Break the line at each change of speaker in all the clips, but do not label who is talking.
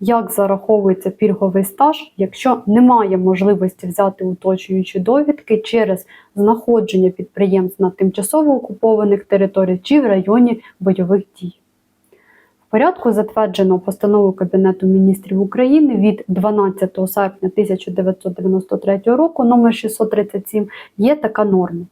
як зараховується пільговий стаж, якщо немає можливості взяти уточнюючі довідки через знаходження підприємств на тимчасово окупованих територіях чи в районі бойових дій. В порядку затвердженого постановою Кабінету міністрів України від 12 серпня 1993 року номер 637 є така норма.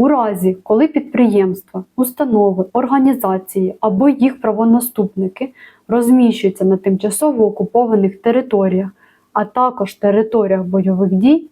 У разі, коли підприємства, установи, організації або їх правонаступники розміщуються на тимчасово окупованих територіях, а також територіях бойових дій,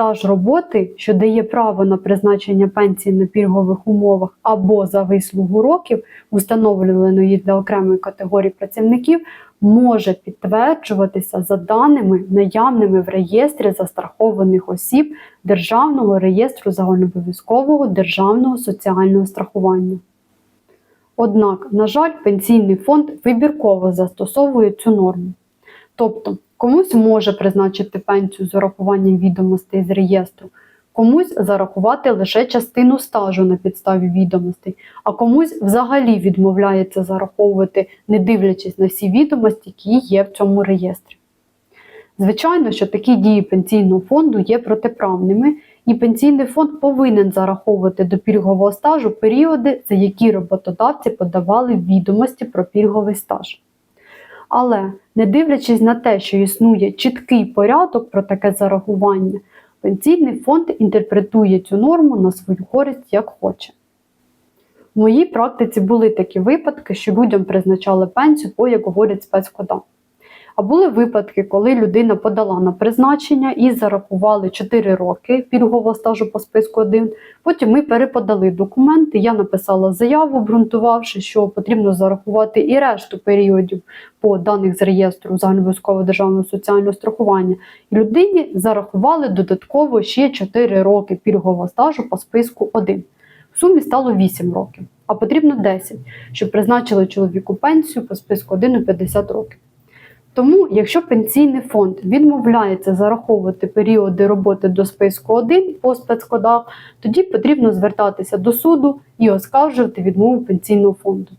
стаж роботи, що дає право на призначення пенсії на пільгових умовах або за вислугу років, установленої для окремої категорії працівників, може підтверджуватися за даними, наявними в реєстрі застрахованих осіб Державного реєстру загальнообов'язкового державного соціального страхування. Однак, на жаль, пенсійний фонд вибірково застосовує цю норму. Тобто, комусь може призначити пенсію з урахуванням відомостей з реєстру, комусь зарахувати лише частину стажу на підставі відомостей, а комусь взагалі відмовляється зараховувати, не дивлячись на всі відомості, які є в цьому реєстрі. Звичайно, що такі дії пенсійного фонду є протиправними, і пенсійний фонд повинен зараховувати до пільгового стажу періоди, за які роботодавці подавали відомості про пільговий стаж. Але не дивлячись на те, що існує чіткий порядок про таке зарахування, пенсійний фонд інтерпретує цю норму на свою користь як хоче. В моїй практиці були такі випадки, що людям призначали пенсію по, як говорять, спецкодам. А були випадки, коли людина подала на призначення і зарахували 4 роки пільгового стажу по списку 1. Потім ми переподали документи. Я написала заяву, обґрунтувавши, що потрібно зарахувати і решту періодів по даних з реєстру загальнообов'язкового державного соціального страхування. І людині зарахували додатково ще 4 роки пільгового стажу по списку 1. В сумі стало 8 років, а потрібно 10, щоб призначили чоловіку пенсію по списку 1 у 50 років. Тому, якщо пенсійний фонд відмовляється зараховувати періоди роботи до списку 1 по спецкодах, тоді потрібно звертатися до суду і оскаржувати відмову пенсійного фонду.